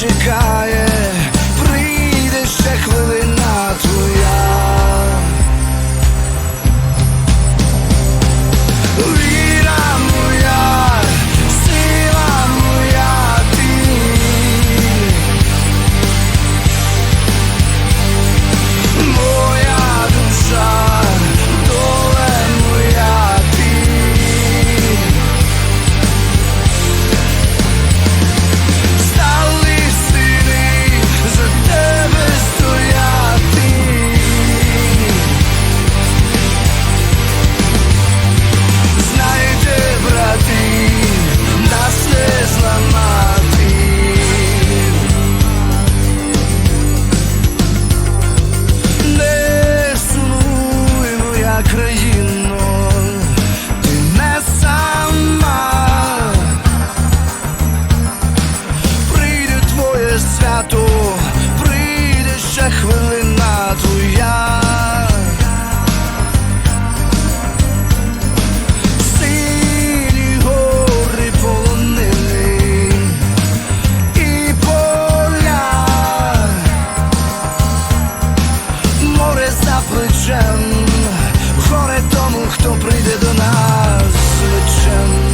чекає. плечем, горе тому, хто прийде до нас. Личем.